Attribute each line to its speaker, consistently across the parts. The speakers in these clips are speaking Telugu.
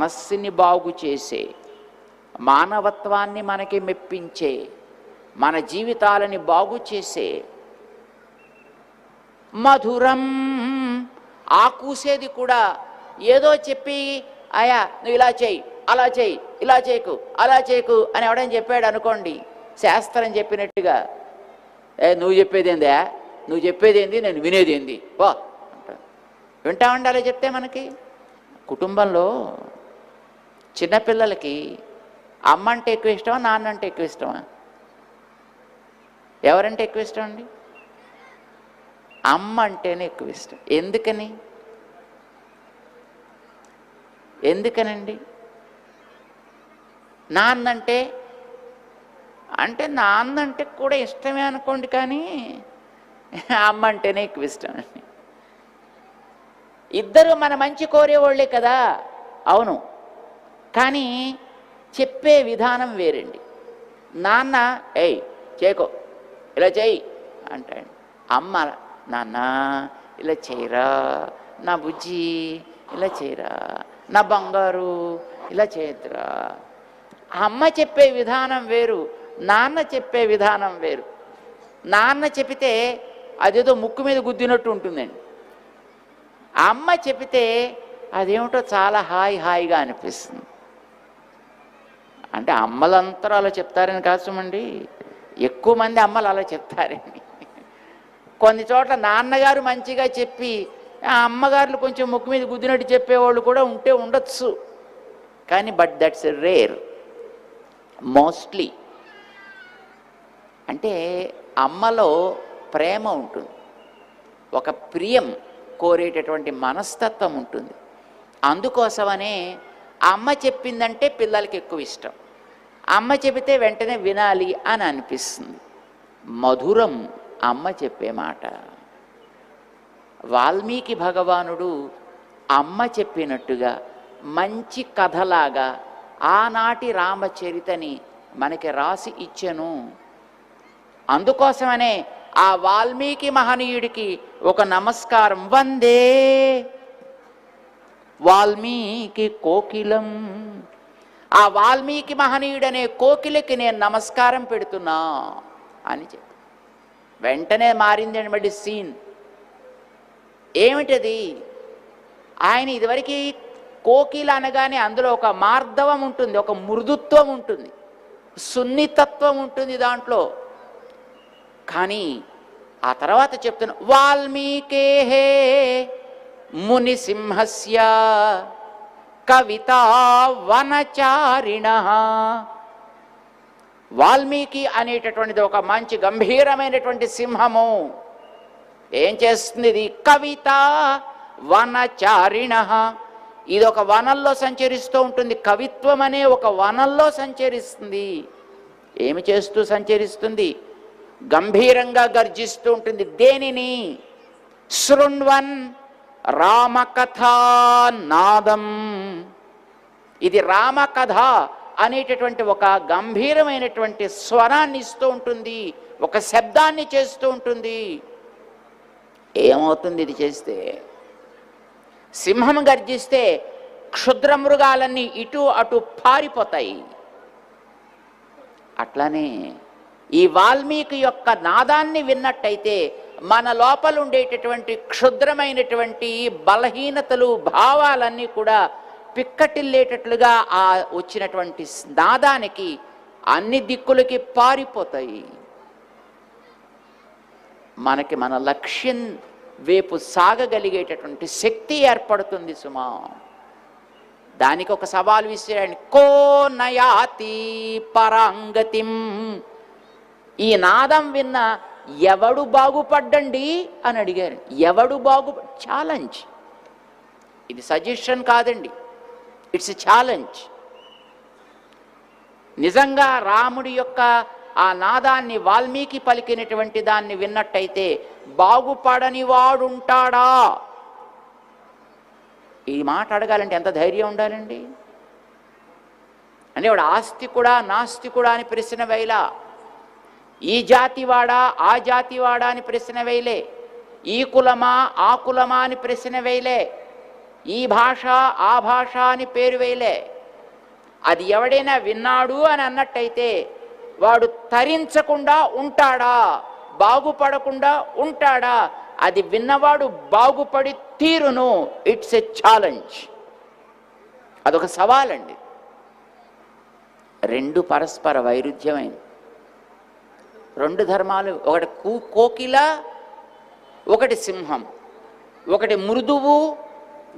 Speaker 1: మనస్సుని బాగు చేసే మానవత్వాన్ని మనకి మెప్పించే మన జీవితాలని బాగు చేసే మధురం. ఆ కూసేది కూడా ఏదో చెప్పి అయా నువ్వు ఇలా చేయి అలా చేయి ఇలా చేయకు అలా చేయకు అని ఎవడని చెప్పాడు అనుకోండి శాస్త్రం చెప్పినట్టుగా ఏ నువ్వు చెప్పేదేందా నువ్వు చెప్పేదేంది నేను వినేదేంది వా పో వింటామండి వింటా చెప్తే మనకి? కుటుంబంలో చిన్నపిల్లలకి అమ్మ అంటే ఎక్కువ ఇష్టమా నాన్న అంటే ఎక్కువ ఇష్టమా? ఎవరంటే ఎక్కువ ఇష్టం అండి? అమ్మ అంటేనే ఎక్కువ ఇష్టం. ఎందుకని? ఎందుకనండి? నాన్నంటే అంటే నాన్నంటే కూడా ఇష్టమే అనుకోండి కానీ అమ్మ అంటేనే ఎక్కువ ఇష్టం అండి. ఇద్దరు మన మంచి కోరేవాళ్ళే కదా. అవును. కానీ చెప్పే విధానం వేరండి. నాన్న ఏయ్ చేకో ఇలా చేయి అంటాడు. అమ్మ నాన్న ఇలా చేయరా నా బుజ్జి ఇలా చేయరా నా బంగారు ఇలా చేయద్దురా. అమ్మ చెప్పే విధానం వేరు నాన్న చెప్పే విధానం వేరు. నాన్న చెబితే అదేదో ముక్కు మీద గుద్దినట్టు ఉంటుందండి. అమ్మ చెబితే అదేమిటో చాలా హాయి హాయిగా అనిపిస్తుంది. అంటే అమ్మలందరూ అలా చెప్తారని కాసమండి ఎక్కువ మంది అమ్మలు అలా చెప్తారండి కొన్ని చోట్ల నాన్నగారు మంచిగా చెప్పి ఆ అమ్మగారులు కొంచెం ముక్కు మీద గుద్దినట్టు చెప్పేవాళ్ళు కూడా ఉంటే ఉండొచ్చు. కానీ బట్ దట్స్ రేర్ మోస్ట్లీ అంటే అమ్మలో ప్రేమ ఉంటుంది. ఒక ప్రియం కోరేటటువంటి మనస్తత్వం ఉంటుంది. అందుకోసమనే అమ్మ చెప్పిందంటే పిల్లలకి ఎక్కువ ఇష్టం. అమ్మ చెబితే వెంటనే వినాలి అని అనిపిస్తుంది. మధురం అమ్మ చెప్పే మాట. వాల్మీకి భగవానుడు అమ్మ చెప్పినట్టుగా మంచి కథలాగా ఆనాటి రామచరితని మనకి రాసి ఇచ్చెను. అందుకోసమనే ఆ వాల్మీకి మహనీయుడికి ఒక నమస్కారం. వందే వాల్మీకి కోకిలం. ఆ వాల్మీకి మహనీయుడనే కోకిలకి నేను నమస్కారం పెడుతున్నా అని చెప్పి. వెంటనే మారిందండి మళ్ళీ సీన్? ఏమిటది? ఆయన ఇదివరకు కోకిల అనగానే అందులో ఒక మార్ధవం ఉంటుంది ఒక మృదుత్వం ఉంటుంది సున్నితత్వం ఉంటుంది దాంట్లో. కానీ ఆ తర్వాత చెప్తున్నా వాల్మీకే హే మునిసింహస్య కవిత వనచారిణ. వాల్మీకి అనేటటువంటిది ఒక మంచి గంభీరమైనటువంటి సింహము. ఏం చేస్తుంది కవిత వనచారిణ. ఇది ఒక వనంలో సంచరిస్తూ ఉంటుంది. కవిత్వం అనే ఒక వనంలో సంచరిస్తుంది. ఏమి చేస్తూ సంచరిస్తుంది? గంభీరంగా గర్జిస్తూ ఉంటుంది. దేనిని? శృణ్వన్ రామకథా నాదం ఇది రామకథ అనేటటువంటి ఒక గంభీరమైనటువంటి స్వరాన్ని ఇస్తూ ఉంటుంది ఒక శబ్దాన్ని చేస్తూ ఉంటుంది. ఏమవుతుంది ఇది చేస్తే? సింహం గర్జిస్తే క్షుద్ర మృగాలన్నీ ఇటు అటు పారిపోతాయి. అట్లానే ఈ వాల్మీకి యొక్క నాదాన్ని విన్నట్టయితే మన లోపల ఉండేటటువంటి క్షుద్రమైనటువంటి బలహీనతలు భావాలన్నీ కూడా పిక్కటిల్లేటట్లుగా ఆ వచ్చినటువంటి నాదానికి అన్ని దిక్కులకి పారిపోతాయి. మనకి మన లక్ష్యం వైపు సాగగలిగేటటువంటి శక్తి ఏర్పడుతుంది సుమా. దానికి ఒక సవాల్ విసిరాడు. కో నయాతి పరాంగతిం. ఈ నాదం విన్న ఎవడు బాగుపడ్డండి అని అడిగారు. ఎవడు బాగు ఛాలెంజ్ ఇది సజెషన్ కాదండి. ఇట్స్ ఛాలెంజ్ నిజంగా రాముడి యొక్క ఆ నాదాన్ని వాల్మీకి పలికినటువంటి దాన్ని విన్నట్టయితే బాగుపడని వాడుంటాడా? ఈ మాట అడగాలంటే ఎంత ధైర్యం ఉండాలండి? అంటే వాడు ఆస్తికుడా నాస్తికుడా అని ప్రశ్న వేయలా ఈ జాతివాడా ఆ జాతివాడా అని ప్రశ్న వేయలే. ఈ కులమా ఆ కులమా అని ప్రశ్న వేయలే. ఈ భాష ఆ భాష అని పేరు వేయలే. అది ఎవడైనా విన్నాడు అని అన్నట్టయితే వాడు తరించకుండా ఉంటాడా బాగుపడకుండా ఉంటాడా అది విన్నవాడు బాగుపడి తీరును. ఇట్స్ ఎ ఛాలెంజ్ అదొక సవాలండి. రెండు పరస్పర వైరుధ్యమైంది. రెండు ధర్మాలు ఒకటి కూ కోకిల ఒకటి సింహం. ఒకటి మృదువు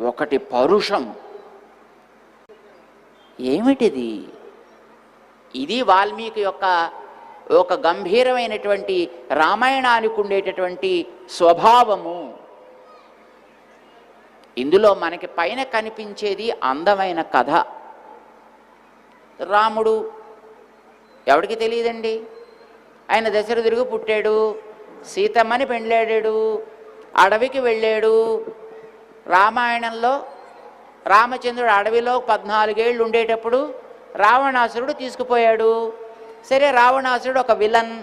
Speaker 1: ఒకటి పరుషం. ఏమిటిది? ఇది వాల్మీకి యొక్క ఒక గంభీరమైనటువంటి రామాయణానికి ఉండేటటువంటి స్వభావము. ఇందులో మనకి పైన కనిపించేది అందమైన కథ. రాముడు ఎవరికి తెలియదండి? ఆయన దశరథుడికి పుట్టాడు. సీతమ్మని పెండ్లాడాడు అడవికి వెళ్ళాడు. రామాయణంలో రామచంద్రుడు అడవిలో పద్నాలుగేళ్ళు ఉండేటప్పుడు రావణాసురుడు తీసుకుపోయాడు. సరే రావణాసురుడు ఒక విలన్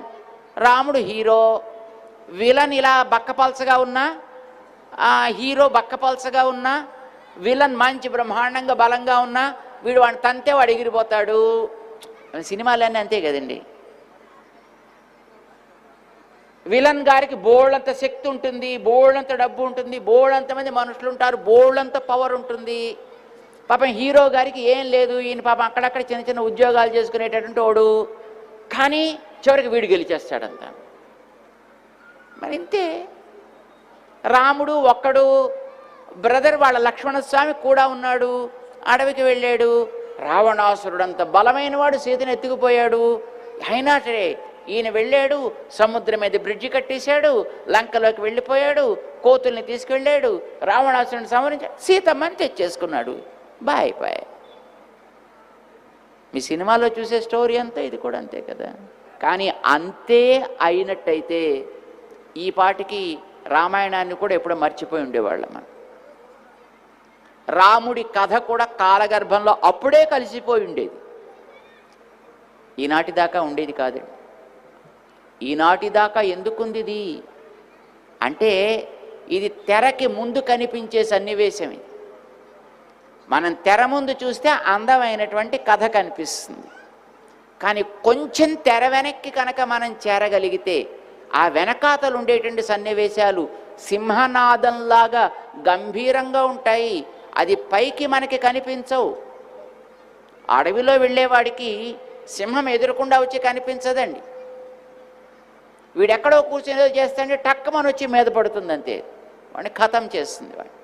Speaker 1: రాముడు హీరో. విలన్ ఇలా బక్కపల్సగా ఉన్నా హీరో బక్కపల్సగా ఉన్నా విలన్ మంచి బ్రహ్మాండంగా బలంగా ఉన్నా వీడు వాడిని తంతే వాడు ఎగిరిపోతాడు. సినిమాలన్నీ అంతే కదండి. విలన్ గారికి బోళ్ళంత శక్తి ఉంటుంది బోళ్ళంత డబ్బు ఉంటుంది బోళ్ళంత మంది మనుషులు ఉంటారు బోళ్ళంత పవర్ ఉంటుంది. పాపం హీరో గారికి ఏం లేదు ఈయన పాపం అక్కడక్కడ చిన్న చిన్న ఉద్యోగాలు చేసుకునేటటువంటి వాడు. కానీ చివరికి వీడు గెలిచేస్తాడంత మరి ఇంతే రాముడు ఒక్కడు బ్రదర్ వాళ్ళ లక్ష్మణస్వామి కూడా ఉన్నాడు అడవికి వెళ్ళాడు. రావణాసురుడంత బలమైన వాడు సీతను ఎత్తుకుపోయాడు. అయినా సరే ఈయన వెళ్ళాడు సముద్రం మీద బ్రిడ్జి కట్టేశాడు లంకలోకి వెళ్ళిపోయాడు కోతుల్ని తీసుకెళ్ళాడు రావణాసురుని సంహరించాడు సీతమ్మని తెచ్చేసుకున్నాడు. Bye bye. మీ సినిమాలో చూసే స్టోరీ అంతా ఇది కూడా అంతే కదా? కానీ అంతే అయినట్టయితే ఈ పాటికి రామాయణాన్ని కూడా ఎప్పుడో మర్చిపోయి ఉండేవాళ్ళం మనం. రాముడి కథ కూడా కాలగర్భంలో అప్పుడే కలిసిపోయి ఉండేది. ఈనాటి దాకా ఉండేది కాదండి. ఈనాటి దాకా ఎందుకుంది ఇది అంటే ఇది తెరకి ముందు కనిపించే సన్నివేశం ఇది. మనం తెర ముందు చూస్తే అందమైనటువంటి కథ కనిపిస్తుంది. కానీ కొంచెం తెర వెనక్కి కనుక మనం చేరగలిగితే ఆ వెనకాతలు ఉండేటువంటి సన్నివేశాలు సింహనాదంలాగా గంభీరంగా ఉంటాయి. అది పైకి మనకి కనిపించవు. అడవిలో వెళ్ళేవాడికి సింహం ఎదురకుండా వచ్చి కనిపించదండి. వీడెక్కడో కూర్చొని ఏదో చేస్తాంటే టక్కమని వచ్చి మీద పడుతుంది అంతే వాడిని ఖతం చేస్తుంది వాడిని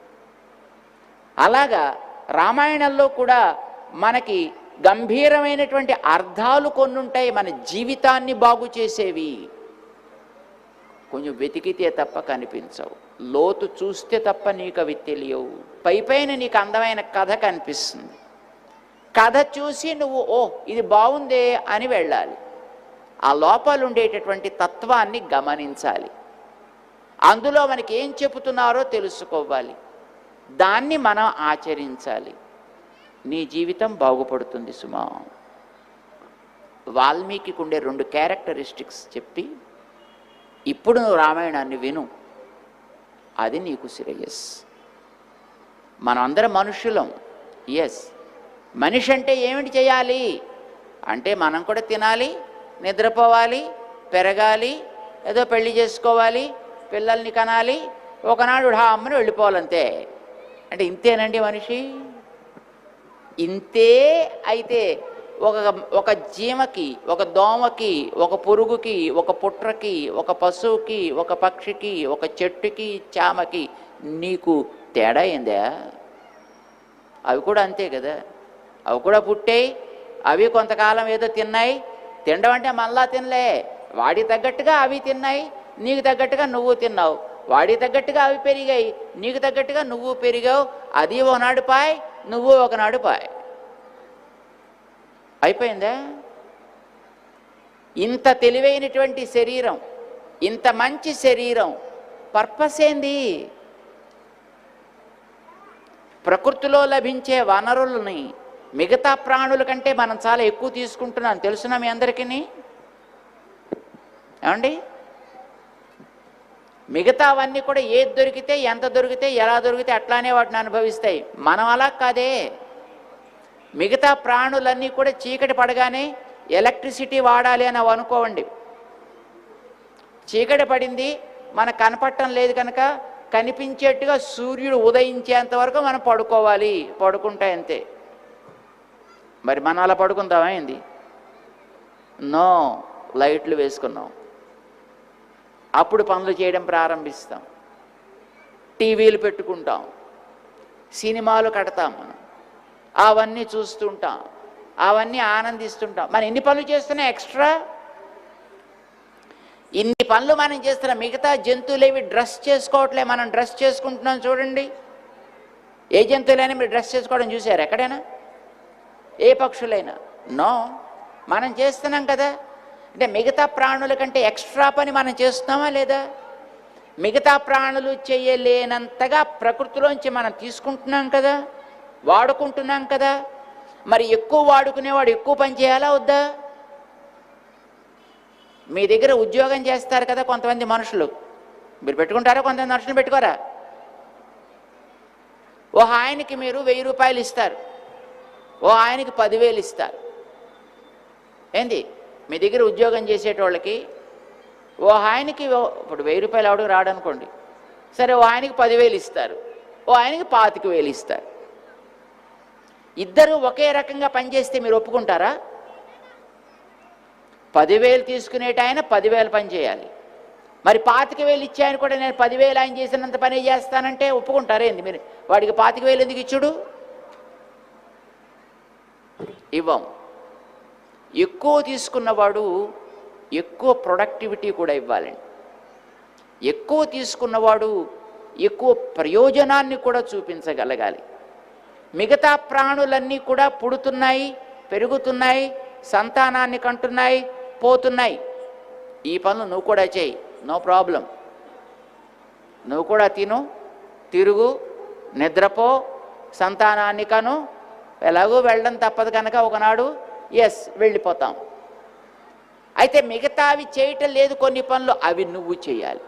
Speaker 1: అలాగా రామాయణంలో కూడా మనకి గంభీరమైనటువంటి అర్థాలు కొన్ని ఉంటాయి మన జీవితాన్ని బాగు చేసేవి. కొంచెం వెతికితే తప్ప కనిపించవు. లోతు చూస్తే తప్ప నీకు అవి తెలియవు. పై పైన నీకు అందమైన కథ కనిపిస్తుంది. కథ చూసి నువ్వు ఓ ఇది బాగుందే అని వెళ్ళాలి. ఆ లోపల ఉండేటటువంటి తత్వాన్ని గమనించాలి. అందులో మనకి ఏం చెబుతున్నారో తెలుసుకోవాలి. దాన్ని మనం ఆచరించాలి. నీ జీవితం బాగుపడుతుంది సుమా. వాల్మీకి ఉండే రెండు క్యారెక్టరిస్టిక్స్ చెప్పి ఇప్పుడు నువ్వు రామాయణాన్ని విను. అది నీకు శ్రేయస్. మనం అందరం మనుషులం. ఎస్ మనిషి అంటే ఏమిటి చేయాలి? అంటే మనం కూడా తినాలి నిద్రపోవాలి పెరగాలి ఏదో పెళ్ళి చేసుకోవాలి పిల్లల్ని కనాలి ఒకనాడు హా అమ్మని వెళ్ళిపోవాలంతే. అంటే ఇంతేనండి మనిషి? ఇంతే అయితే ఒక ఒక జీమకి ఒక దోమకి ఒక పురుగుకి ఒక పుట్రకి ఒక పశువుకి ఒక పక్షికి ఒక చెట్టుకి చామకి నీకు తేడా ఏందా? అవి కూడా అంతే కదా. అవి కూడా పుట్టాయి అవి కొంతకాలం ఏదో తిన్నాయి తినడం అంటే మళ్ళా తినలే. వాడి తగ్గట్టుగా అవి తిన్నాయి నీకు తగ్గట్టుగా నువ్వు తిన్నావు. వాడి తగ్గట్టుగా అవి పెరిగాయి నీకు తగ్గట్టుగా నువ్వు పెరిగావు. అది ఒకనాడు పాయ్ నువ్వు ఒకనాడు పాయ్. అయిపోయిందా? ఇంత తెలివైనటువంటి శరీరం ఇంత మంచి శరీరం పర్పస్ ఏంది? ప్రకృతిలో లభించే వనరులని మిగతా ప్రాణుల కంటే మనం చాలా ఎక్కువ తీసుకుంటున్నాం. తెలుసునా మీ అందరికీ ఏమండి? మిగతావన్నీ కూడా ఏది దొరికితే ఎంత దొరికితే ఎలా దొరికితే అట్లానే వాటిని అనుభవిస్తాయి. మనం అలా కాదే. మిగతా ప్రాణులన్నీ కూడా చీకటి పడగానే ఎలక్ట్రిసిటీ వాడాలి అని అనుకోవండి. చీకటి పడింది మనకు కనపడటం లేదు కనుక కనిపించేట్టుగా సూర్యుడు ఉదయించేంత వరకు మనం పడుకోవాలి పడుకుంటే అంతే. మరి మనం అలా పడుకుందామా అయింది నో లైట్లు వేసుకున్నాం. అప్పుడు పనులు చేయడం ప్రారంభిస్తాం. టీవీలు పెట్టుకుంటాం. సినిమాలు కడతాం మనం. అవన్నీ చూస్తుంటాం. అవన్నీ ఆనందిస్తుంటాం. మనం ఎన్ని పనులు చేస్తున్నా ఎక్స్ట్రా? ఇన్ని పనులు మనం చేస్తున్నాం మిగతా జంతువులేవి డ్రెస్ చేసుకోవట్లే మనం డ్రెస్ చేసుకుంటున్నాం చూడండి. ఏ జంతువులైనా మీరు డ్రెస్ చేసుకోవడం చూసారు ఎక్కడైనా? ఏ పక్షులైనా. నో మనం చేస్తున్నాం కదా. అంటే మిగతా ప్రాణుల కంటే ఎక్స్ట్రా పని మనం చేస్తున్నామా లేదా? మిగతా ప్రాణులు చేయలేనంతగా ప్రకృతిలోంచి మనం తీసుకుంటున్నాం కదా. వాడుకుంటున్నాం కదా. మరి ఎక్కువ వాడుకునేవాడు ఎక్కువ పని చేయాలా వద్దా? మీ దగ్గర ఉద్యోగం చేస్తారు కదా కొంతమంది మనుషులు. మీరు పెట్టుకుంటారా? కొంతమంది మనుషులు పెట్టుకోరా? ఓ ఆయనకి మీరు వెయ్యి రూపాయలు ఇస్తారు. ఓ ఆయనకి పదివేలు ఇస్తారు. ఏంది? మీ దగ్గర ఉద్యోగం చేసేటోళ్ళకి ఓ ఆయనకి ఇప్పుడు వెయ్యి రూపాయలు ఆవిడకు రాడనుకోండి. సరే ఓ ఆయనకి పదివేలు ఇస్తారు. ఓ ఆయనకి పాతిక వేలు ఇస్తారు. ఇద్దరు ఒకే రకంగా పనిచేస్తే మీరు ఒప్పుకుంటారా? పదివేలు తీసుకునేట ఆయన పదివేలు పని చేయాలి. మరి పాతిక వేలు ఇచ్చాయని కూడా నేను పదివేలు ఆయన చేసినంత పని చేస్తానంటే ఒప్పుకుంటారేంది మీరు? వాడికి పాతిక వేలు ఎందుకు ఇచ్చుడు? ఇవ్వం. ఎక్కువ తీసుకున్నవాడు ఎక్కువ ప్రొడక్టివిటీ కూడా ఇవ్వాలండి. ఎక్కువ తీసుకున్నవాడు ఎక్కువ ప్రయోజనాన్ని కూడా చూపించగలగాలి. మిగతా ప్రాణులన్నీ కూడా పుడుతున్నాయి పెరుగుతున్నాయి సంతానాన్ని కంటున్నాయి పోతున్నాయి. ఈ పనులు నువ్వు కూడా చేయి. No problem. నువ్వు కూడా తిను తిరుగు నిద్రపో సంతానాన్ని కను ఎలాగో వెళ్ళడం తప్పదు కనుక ఒకనాడు ఎస్ వెళ్ళిపోతాం. అయితే మిగతా అవి చేయటం లేదు కొన్ని పనులు అవి నువ్వు చేయాలి.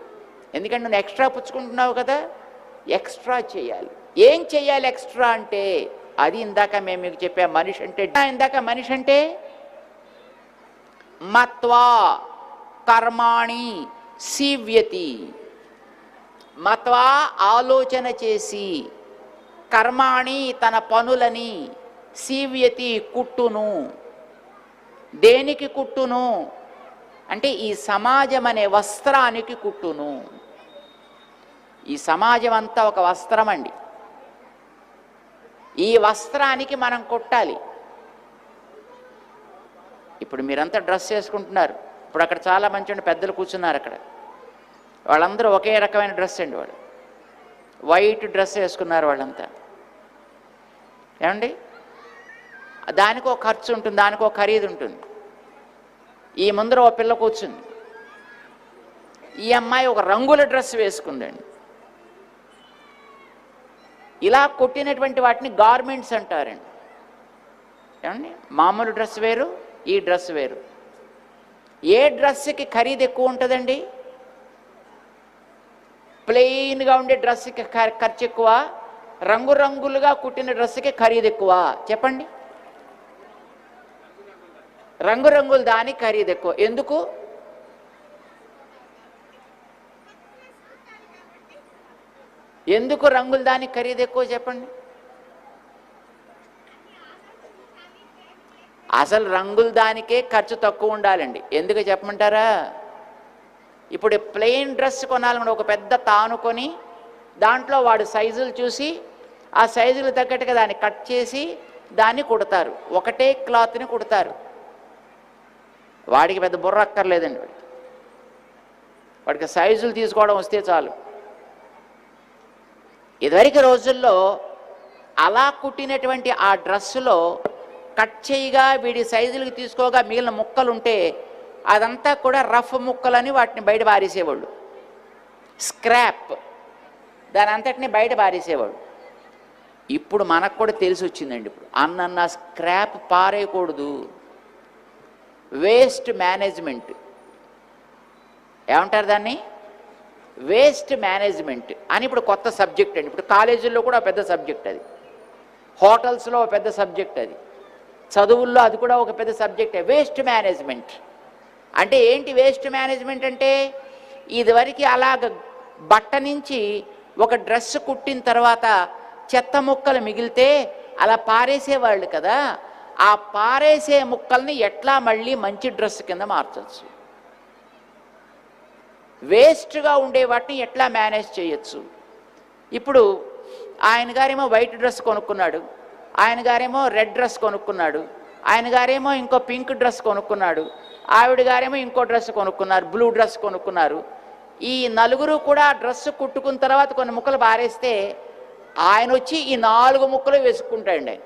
Speaker 1: ఎందుకంటే నువ్వు ఎక్స్ట్రా పుచ్చుకుంటున్నావు కదా ఎక్స్ట్రా చేయాలి. ఏం చేయాలి ఎక్స్ట్రా అంటే అది ఇందాక మేము మీకు చెప్పే మనిషి అంటే ఇందాక మనిషి అంటే మత్వా కర్మాణి సీవ్యతి. మత్వా ఆలోచన చేసి కర్మాణి తన పనులని సీవ్యతి కుట్టును. దేనికి కుట్టును? అంటే ఈ సమాజం అనే వస్త్రానికి కుట్టును. ఈ సమాజం అంతా ఒక వస్త్రం అండి ఈ వస్త్రానికి మనం కుట్టాలి. ఇప్పుడు మీరంతా డ్రెస్ వేసుకుంటున్నారు. ఇప్పుడు అక్కడ చాలా మంచి పెద్దలు కూర్చున్నారు అక్కడ. వాళ్ళందరూ ఒకే రకమైన డ్రెస్ అండి వాళ్ళు. వైట్ డ్రెస్ వేసుకున్నారు వాళ్ళంతా. ఏమండి? దానికి ఒక ఖర్చు ఉంటుంది దానికి ఒక ఖరీదు ఉంటుంది. ఈ ముందర ఒక పిల్ల కూర్చుంది. ఈ అమ్మాయి ఒక రంగుల డ్రెస్ వేసుకుందండి. ఇలా కొట్టినటువంటి వాటిని గార్మెంట్స్ అంటారండి. ఏమండి? మామూలు డ్రెస్ వేరు ఈ డ్రెస్ వేరు. ఏ డ్రెస్కి ఖరీదు ఎక్కువ ఉంటుందండి? ప్లెయిన్గా ఉండే డ్రెస్కి ఖర్చు ఎక్కువ రంగురంగులుగా కుట్టిన డ్రెస్కి ఖరీదు ఎక్కువ. చెప్పండి. రంగురంగులు దాని ఖరీదు ఎక్కువ. ఎందుకు? ఎందుకు రంగులు దాని ఖరీదు ఎక్కువ చెప్పండి. అసలు రంగులు దానికే ఖర్చు తక్కువ ఉండాలండి. ఎందుకు చెప్పమంటారా? ఇప్పుడు ప్లెయిన్ డ్రెస్ కొనాలనుకుంటే ఒక పెద్ద తాను కొని దాంట్లో వాడు సైజులు చూసి ఆ సైజులు తగ్గట్టుగా దాన్ని కట్ చేసి దాన్ని కుడతారు. ఒకటే క్లాత్ని కుడతారు. వాడికి పెద్ద బుర్ర అక్కర్లేదండి వాడికి. వాడికి సైజులు తీసుకోవడం వస్తే చాలు. ఇదివరకు రోజుల్లో అలా కుట్టినటువంటి ఆ డ్రెస్సులో కట్ చేయగా వీడి సైజులకు తీసుకోగా మిగిలిన ముక్కలు ఉంటే అదంతా కూడా రఫ్ ముక్కలని వాటిని బయట పారేసేవాళ్ళు స్క్రాప్. దాని అంతటిని బయట పారేసేవాడు ఇప్పుడు మనకు కూడా తెలిసి వచ్చిందండి ఇప్పుడు. అన్న స్క్రాప్ పారేయకూడదు. Waste management. ఏమంటారు దాన్ని? వేస్ట్ మేనేజ్మెంట్ అని ఇప్పుడు కొత్త సబ్జెక్ట్ అండి. ఇప్పుడు కాలేజీల్లో కూడా పెద్ద సబ్జెక్ట్ అది. హోటల్స్లో ఒక పెద్ద సబ్జెక్ట్ అది. చదువుల్లో అది కూడా ఒక పెద్ద సబ్జెక్టే. Waste management. అంటే ఏంటి వేస్ట్ మేనేజ్మెంట్ అంటే? ఇదివరకు అలాగ బట్ట నుంచి ఒక డ్రెస్ కుట్టిన తర్వాత చెత్త ముక్కలు మిగిలితే అలా పారేసేవాళ్ళు కదా. ఆ పారేసే ముక్కల్ని ఎట్లా మళ్ళీ మంచి డ్రెస్ కింద మార్చచ్చు? వేస్ట్గా ఉండే వాటిని ఎట్లా మేనేజ్ చేయొచ్చు? ఇప్పుడు ఆయన గారేమో వైట్ డ్రెస్ కొనుక్కున్నాడు ఆయన గారేమో రెడ్ డ్రెస్ కొనుక్కున్నాడు ఆయన గారేమో ఇంకో పింక్ డ్రెస్ కొనుక్కున్నాడు ఆవిడ గారేమో ఇంకో డ్రెస్ కొనుక్కున్నారు బ్లూ డ్రెస్ కొనుక్కున్నారు. ఈ నలుగురు కూడా డ్రెస్ కుట్టుకున్న తర్వాత కొన్ని ముక్కలు బారేస్తే ఆయన వచ్చి ఈ నాలుగు ముక్కలు వేసుకుంటాడండి. ఆయన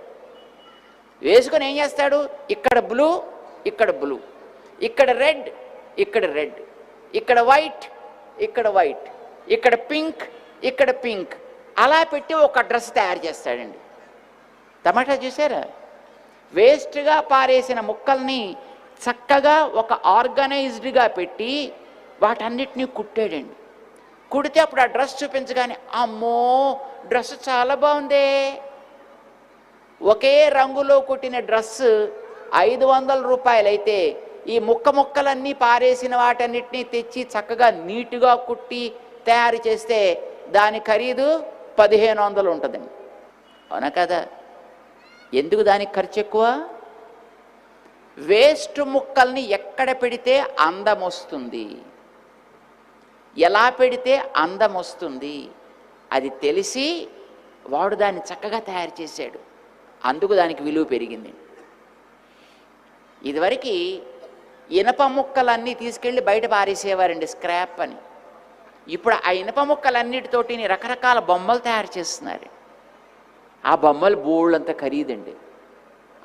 Speaker 1: వేసుకొని ఏం చేస్తాడు? ఇక్కడ బ్లూ ఇక్కడ బ్లూ. ఇక్కడ రెడ్ ఇక్కడ రెడ్. ఇక్కడ వైట్ ఇక్కడ వైట్. ఇక్కడ పింక్ ఇక్కడ పింక్. అలా పెట్టి ఒక డ్రెస్ తయారు చేస్తాడండి. టమాటా చూసారా? వేస్ట్గా పారేసిన ముక్కల్ని చక్కగా ఒక ఆర్గనైజ్డ్గా పెట్టి వాటన్నిటినీ కుట్టాడండి. కుడితే అప్పుడు ఆ డ్రెస్ చూపించగానే అమ్మో! డ్రెస్ చాలా బాగుందే ఒకే రంగులో కుట్టిన డ్రెస్ ఐదు వందల రూపాయలైతే ఈ ముక్క ముక్కలన్నీ పారేసిన వాటన్నిటినీ తెచ్చి చక్కగా నీటుగా కుట్టి తయారు చేస్తే దాని ఖరీదు పదిహేను వందలు ఉంటుందండి. అవునా కదా? ఎందుకు దానికి ఖర్చు ఎక్కువ? వేస్ట్ ముక్కల్ని ఎక్కడ పెడితే అందం వస్తుంది ఎలా పెడితే అందం వస్తుంది అది తెలిసి వాడు దాన్ని చక్కగా తయారు చేశాడు. అందుకు దానికి విలువ పెరిగింది. ఇదివరకు ఇనప ముక్కలన్నీ తీసుకెళ్ళి బయట పారేసేవారండి స్క్రాప్ అని. ఇప్పుడు ఆ ఇనప ముక్కలన్నిటితోటి రకరకాల బొమ్మలు తయారు చేస్తున్నారు. ఆ బొమ్మలు బోళ్ళంత ఖరీదండి.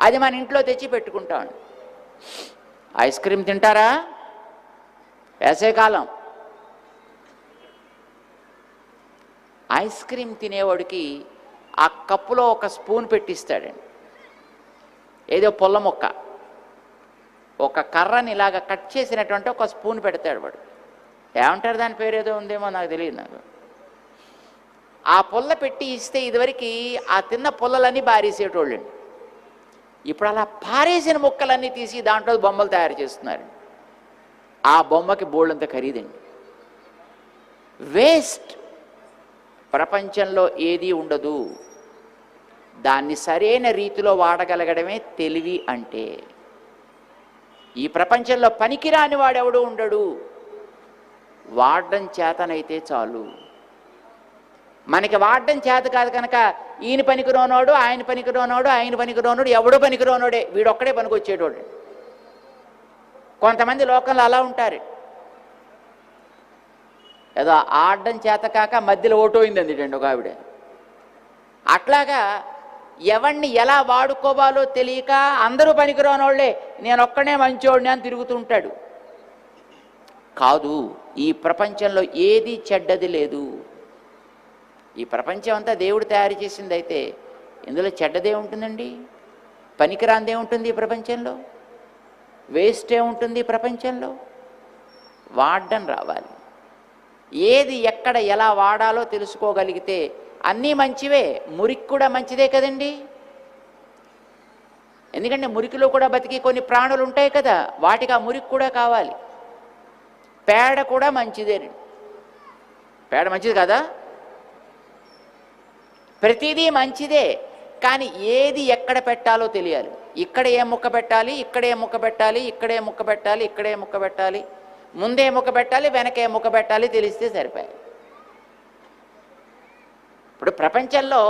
Speaker 1: అది మన ఇంట్లో తెచ్చి పెట్టుకుంటామండి ఐస్ క్రీమ్ తింటారా? వేసవికాలం ఐస్ క్రీమ్ తినేవాడికి ఆ కప్పులో ఒక స్పూన్ పెట్టిస్తాడండి. ఏదో పొల్ల మొక్క. ఒక కర్రని ఇలాగ కట్ చేసినటువంటి ఒక స్పూన్ పెడతాడు వాడు. ఏమంటారు దాని పేరు ఏదో ఉందేమో నాకు తెలియదు నాకు. ఆ పుల్ల పెట్టి ఇస్తే ఇదివరకు ఆ తిన్న పొల్లలన్నీ బారేసేటోళ్ళండి. ఇప్పుడు అలా పారేసిన ముక్కలన్నీ తీసి దాంట్లో బొమ్మలు తయారు చేస్తున్నారు. ఆ బొమ్మకి బోళ్ళంత ఖరీదండి. వేస్ట్. ప్రపంచంలో ఏది ఉండదు. దాన్ని సరైన రీతిలో వాడగలగడమే తెలివి అంటే. ఈ ప్రపంచంలో పనికిరాని వాడెవడూ ఉండడు. వాడడం చేతనైతే చాలు. మనకి వాడడం చేత కాదు కనుక ఈయన పనికిరోనోడు ఆయన పనికిరోనోడు ఆయన పనికిరోనోడు ఎవడో పనికిరోనోడే. వీడొక్కడే పనికొచ్చేటోడు. కొంతమంది లోకంలో అలా ఉంటారు. ఏదో ఆడడం చేత కాక మధ్యలో ఓటోయింది అందుటండి ఒక ఆవిడ. అట్లాగా ఎవరిని ఎలా వాడుకోవాలో తెలియక అందరూ పనికిరానోళ్ళే నేను ఒక్కనే మంచోడిని అని తిరుగుతుంటాడు. కాదు ఈ ప్రపంచంలో ఏది చెడ్డది లేదు. ఈ ప్రపంచం అంతా దేవుడు తయారు చేసింది అయితే ఇందులో చెడ్డదే ఉంటుందండి? పనికిరాందే ఉంటుంది ఈ ప్రపంచంలో? వేస్టే ఉంటుంది ఈ ప్రపంచంలో? వాడడం రావాలి. ఏది ఎక్కడ ఎలా వాడాలో తెలుసుకోగలిగితే అన్నీ మంచివే మురికి కూడా మంచిదే కదండి? ఎందుకంటే మురికిలో కూడా బతికి కొన్ని ప్రాణులు ఉంటాయి కదా వాటికి ఆ మురికి కూడా కావాలి. పేడ కూడా మంచిదేనండి. పేడ మంచిది కదా? ప్రతిదీ మంచిదే కానీ ఏది ఎక్కడ పెట్టాలో తెలియాలి. ఇక్కడ ఏ ముక్క పెట్టాలి ఇక్కడ ఏ ముక్క పెట్టాలి ఇక్కడే ముక్క పెట్టాలి ఇక్కడ ఏ ముక్క పెట్టాలి ముందే ముక్క పెట్టాలి వెనకే ముక్క పెట్టాలి తెలిస్తే సరిపోయాయి ఇప్పుడు ప్రపంచంలో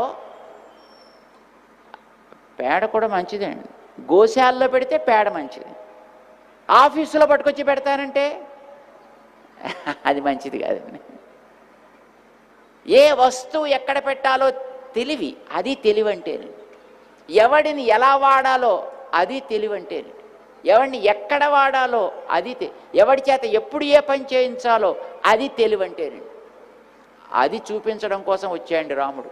Speaker 1: పేడ కూడా మంచిదే అండి గోశాలలో పెడితే పేడ మంచిది. ఆఫీసులో పట్టుకొచ్చి పెడతానంటే అది మంచిది కాదండి. ఏ వస్తువు ఎక్కడ పెట్టాలో తెలివి అది తెలివి అంటే ఎవడిని ఎలా వాడాలో అది తెలివి అంటే ఎవడిని ఎక్కడ వాడాలో అది ఎవడి చేత ఎప్పుడు ఏ పని చేయించాలో అది తెలివి అంటే అది చూపించడం కోసం వచ్చాయండి రాముడు.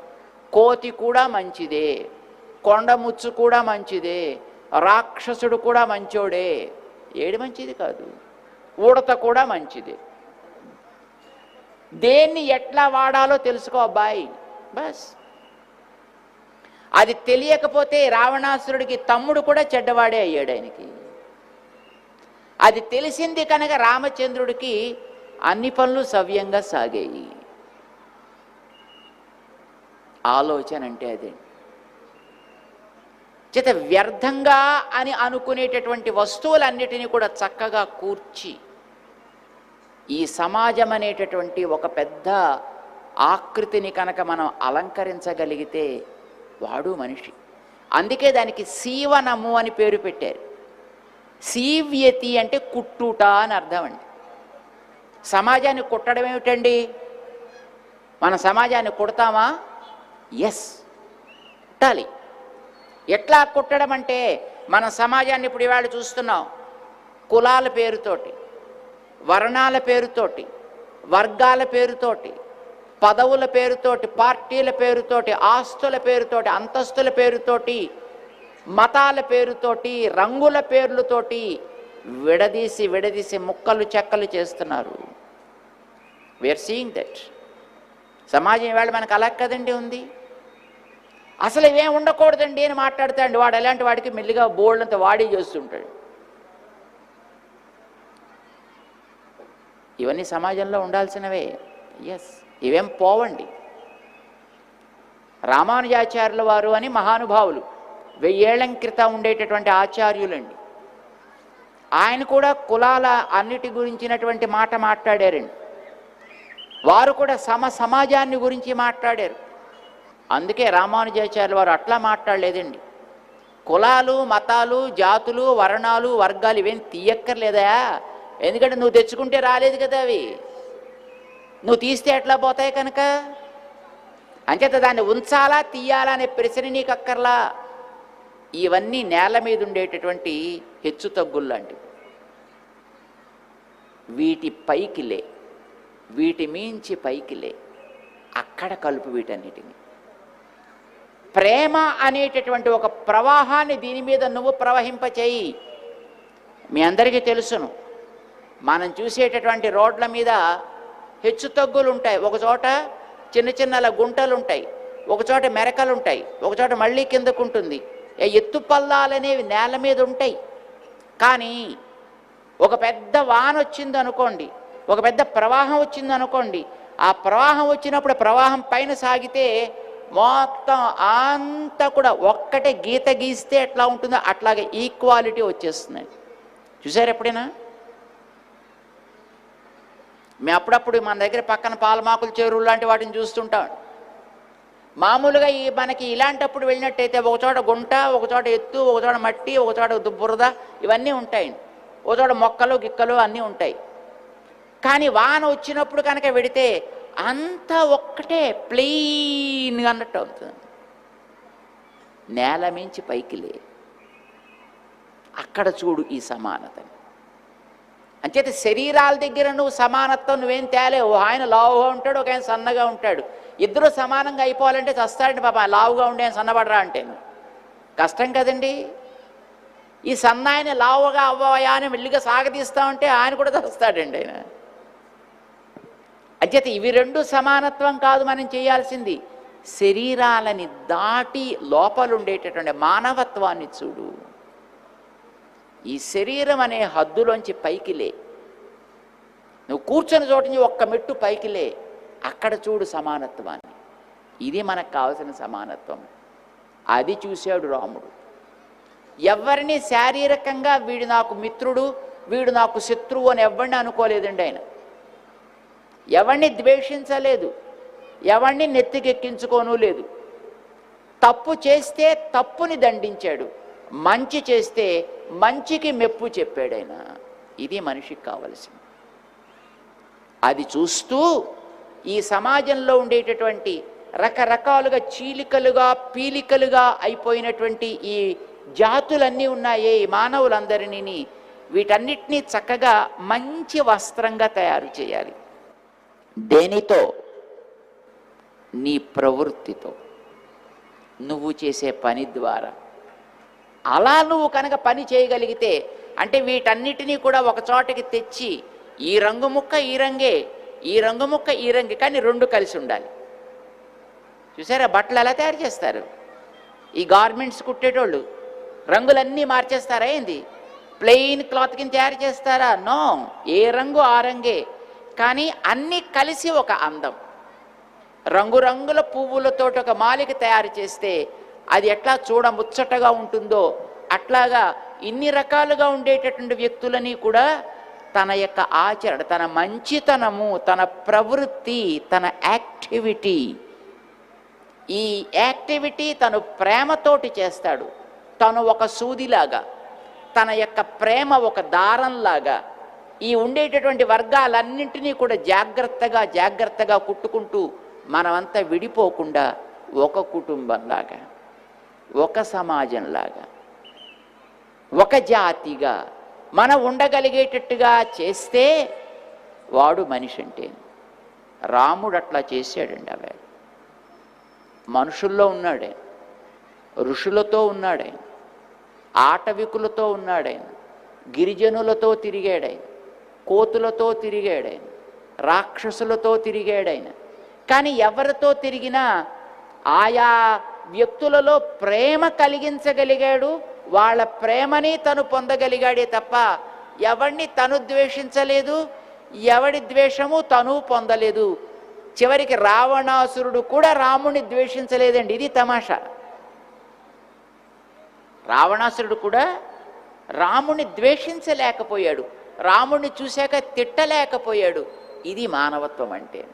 Speaker 1: కోతి కూడా మంచిదే కొండముచ్చు కూడా మంచిదే రాక్షసుడు కూడా మంచోడే. ఏడు మంచిది కాదు ఉడత కూడా మంచిదే. దేన్ని ఎట్లా వాడాలో తెలుసుకో అబ్బాయి. బస్. అది తెలియకపోతే రావణాసురుడికి తమ్ముడు కూడా చెడ్డవాడే అయ్యాడు ఆయనకి. అది తెలిసింది కనుక రామచంద్రుడికి అన్ని పనులు సవ్యంగా సాగాయి. ఆలోచన అంటే అదే. చేత వ్యర్థంగా అని అనుకునేటటువంటి వస్తువులన్నిటినీ కూడా చక్కగా కూర్చి ఈ సమాజం అనేటటువంటి ఒక పెద్ద ఆకృతిని కనుక మనం అలంకరించగలిగితే వాడు మనిషి. అందుకే దానికి సీవనము అని పేరు పెట్టారు. సీవ్యతి అంటే కుట్టుట అని అర్థం అండి. సమాజాన్ని కుట్టడం ఏమిటండి? మన సమాజాన్ని కుడతామా? ఎస్ కుట్టాలి. ఎట్లా కుట్టడం అంటే మన సమాజాన్ని ఇప్పుడు ఇవాళ చూస్తున్నాం. కులాల పేరుతోటి వర్ణాల పేరుతోటి వర్గాల పేరుతోటి పదవుల పేరుతోటి పార్టీల పేరుతోటి ఆస్తుల పేరుతోటి అంతస్తుల పేరుతోటి మతాల పేరుతోటి రంగుల పేర్లతోటి విడదీసి విడదీసి ముక్కలు చెక్కలు చేస్తున్నారు. వీఆర్ సీయింగ్ దట్ సమాజం ఇవాళ మనకు అలా కదండి ఉంది? అసలు ఇవేం ఉండకూడదండి అని మాట్లాడతాడు వాడు ఎలాంటి వాడికి మెల్లిగా బోల్డంత వాడి చేస్తుంటాడు. ఇవన్నీ సమాజంలో ఉండాల్సినవే. ఎస్ ఇవేం పోవండి. రామానుజాచార్యుల వారు అని మహానుభావులు వెయ్యేళ్ళ క్రితం ఉండేటటువంటి ఆచార్యులండి. ఆయన కూడా కులాల అన్నిటి గురించినటువంటి మాట మాట్లాడారండి. వారు కూడా సమ సమాజాన్ని గురించి మాట్లాడారు. అందుకే రామానుజాచార్యుల వారు అట్లా మాట్లాడలేదండి. కులాలు మతాలు జాతులు వర్ణాలు వర్గాలు ఇవేం తీయక్కర్లేదా? ఎందుకంటే నువ్వు తెచ్చుకుంటే రాలేదు కదా అవి. నువ్వు తీస్తే ఎట్లా పోతాయి కనుక? అంచేత దాన్ని ఉంచాలా తీయాలా అనే ప్రశ్న నీకు అక్కర్లా? ఇవన్నీ నేల మీద ఉండేటటువంటి హెచ్చు తగ్గులు లాంటివి. వీటి పైకిలే వీటి మించి పైకిలే అక్కడ కలుపు వీటన్నిటిని. ప్రేమ అనేటటువంటి ఒక ప్రవాహాన్ని దీని మీద నువ్వు ప్రవహింపచేయి. మీ అందరికీ తెలుసును. మనం చూసేటటువంటి రోడ్ల మీద హెచ్చు తగ్గులు ఉంటాయి. ఒకచోట చిన్న చిన్న అలా గుంటలు ఉంటాయి ఒక మెరకలు ఉంటాయి ఒకచోట మళ్ళీ కిందకు ఉంటుంది ఏ ఎత్తు పల్లాలనేవి నేల మీద ఉంటాయి. కానీ ఒక పెద్ద వాన వచ్చింది అనుకోండి ఒక పెద్ద ప్రవాహం వచ్చింది అనుకోండి ఆ ప్రవాహం వచ్చినప్పుడు ప్రవాహం పైన సాగితే మొత్తం అంతా కూడా ఒక్కటే గీత గీస్తే ఎట్లా ఉంటుందో అట్లాగే ఈక్వాలిటీ వచ్చేస్తుంది. చూసారు ఎప్పుడైనా? మేము అప్పుడప్పుడు మన దగ్గర పక్కన పాలమాకులు చెరువులు లాంటి వాటిని చూస్తుంటాం. మామూలుగా ఈ మనకి ఇలాంటప్పుడు వెళ్ళినట్టయితే ఒకచోట గుంట ఒక చోట ఎత్తు ఒకచోట మట్టి ఒక చోట బురద ఇవన్నీ ఉంటాయి. ఒక చోట మొక్కలు గిక్కలు అన్నీ ఉంటాయి. కానీ వాన వచ్చినప్పుడు కనుక వెడితే అంతా ఒక్కటే ప్లెయిన్గా అన్నట్టు అవుతుంది. నేల మించి పైకి లే. అక్కడ చూడు ఈ సమానతని అంచేత శరీరాల దగ్గర నువ్వు సమానత్వం నువ్వేం తేలేవు ఓ ఆయన లావుగా ఉంటాడు ఒక ఆయన సన్నగా ఉంటాడు. ఇద్దరు సమానంగా అయిపోవాలంటే చస్తాడండి పాప లావుగా ఉండే ఆయన సన్నబడరా అంటే కష్టం కదండి. ఈ సన్న ఆయన లావుగా అవ్వయా అని మెల్లిగా సాగతీస్తా ఉంటే ఆయన కూడా చస్తాడండి ఆయన. అంచేత ఇవి రెండు సమానత్వం కాదు మనం చేయాల్సింది. శరీరాలని దాటి లోపలుండేటటువంటి మానవత్వాన్ని చూడు. ఈ శరీరం అనే హద్దులోంచి పైకి లే. నువ్వు కూర్చొని చోట నుంచి ఒక్క మెట్టు పైకి లే. అక్కడ చూడు సమానత్వాన్ని. ఇది మనకు కావలసిన సమానత్వం. అది చూశాడు రాముడు. ఎవరిని శారీరకంగా వీడు నాకు మిత్రుడు వీడు నాకు శత్రువు అని ఎవరిని అనుకోలేదండి ఆయన. ఎవరిని ద్వేషించలేదు. ఎవరిని నెత్తికెక్కించుకోను లేదు. తప్పు చేస్తే తప్పుని దండించాడు. మంచి చేస్తే మంచికి మెప్పు చెప్పాడు ఆయన ఇది మనిషికి కావలసింది. అది చూస్తూ ఈ సమాజంలో ఉండేటటువంటి రకరకాలుగా చీలికలుగా పీలికలుగా అయిపోయినటువంటి ఈ జాతులన్నీ ఉన్నాయే ఈ మానవులందరినీ వీటన్నిటినీ చక్కగా మంచి వస్త్రంగా తయారు చేయాలి. దేనితో? నీ ప్రవృత్తితో. నువ్వు చేసే పని ద్వారా. అలా నువ్వు కనుక పని చేయగలిగితే అంటే వీటన్నిటినీ కూడా ఒక చోటకి తెచ్చి ఈ రంగు ముక్క ఈ రంగే ఈ రంగు ముక్క ఈ రంగు కానీ రెండు కలిసి ఉండాలి. చూసారా? బట్టలు ఎలా తయారు చేస్తారు? ఈ గార్మెంట్స్ కుట్టేటోళ్ళు రంగులన్నీ మార్చేస్తారా ఏంది? ప్లెయిన్ క్లాత్ కింద తయారు చేస్తారా? నో ఏ రంగు ఆ రంగే. కానీ అన్నీ కలిసి ఒక అందం. రంగురంగుల పువ్వులతో ఒక మాలిక తయారు చేస్తే అది ఎట్లా చూడ ముచ్చటగా ఉంటుందో అట్లాగా ఇన్ని రకాలుగా ఉండేటటువంటి వ్యక్తులని కూడా తన యొక్క ఆచరణ తన మంచితనము తన ప్రవృత్తి తన యాక్టివిటీ ఈ యాక్టివిటీ తను ప్రేమతోటి చేస్తాడు. తను ఒక సూదిలాగా తన యొక్క ప్రేమ ఒక దారంలాగా ఈ ఉండేటటువంటి వర్గాలన్నింటినీ కూడా జాగ్రత్తగా జాగ్రత్తగా కుట్టుకుంటూ మనమంతా విడిపోకుండా ఒక కుటుంబంలాగా. ఒక సమాజంలాగా ఒక జాతిగా మనం ఉండగలిగేటట్టుగా చేస్తే వాడు మనిషి అంటే రాముడు అట్లా చేశాడండి అవి మనుషుల్లో ఉన్నాడే ఋషులతో ఉన్నాడే ఆటవికులతో ఉన్నాడాయన గిరిజనులతో తిరిగాడాయన కోతులతో తిరిగాడాయన రాక్షసులతో తిరిగాడాయన కానీ ఎవరితో తిరిగినా ఆయా వ్యక్తులలో ప్రేమ కలిగించగలిగాడు వాళ్ళ ప్రేమని తను పొందగలిగాడే తప్ప ఎవడిని తను ద్వేషించలేదు ఎవడి ద్వేషము తను పొందలేదు. చివరికి రావణాసురుడు కూడా రాముని ద్వేషించలేదండి ఇది తమాషా. రావణాసురుడు కూడా రాముని ద్వేషించలేకపోయాడు రాముణ్ణి చూశాక తిట్టలేకపోయాడు ఇది మానవత్వం అంటే.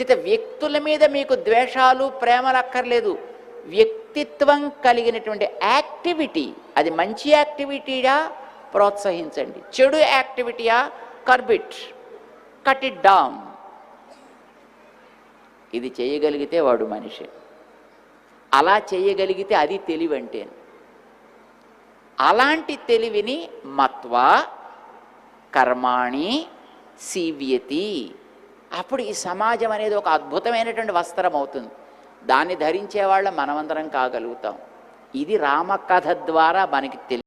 Speaker 1: చిత వ్యక్తుల మీద మీకు ద్వేషాలు ప్రేమలు అక్కర్లేదు వ్యక్తిత్వం కలిగినటువంటి యాక్టివిటీ అది మంచి యాక్టివిటీయా? ప్రోత్సహించండి. చెడు యాక్టివిటీయా? Curb it cut it down. ఇది చేయగలిగితే వాడు మనిషి. అలా చేయగలిగితే అది తెలివి అంటే అలాంటి తెలివిని మత్వ కర్మాణి సీవ్యతి. అప్పుడు ఈ సమాజం అనేది ఒక అద్భుతమైనటువంటి వస్త్రం అవుతుంది దాన్ని ధరించే వాళ్ళ మనమందరం కాగలుగుతాం. ఇది రామకథ ద్వారా మనకి తెలియ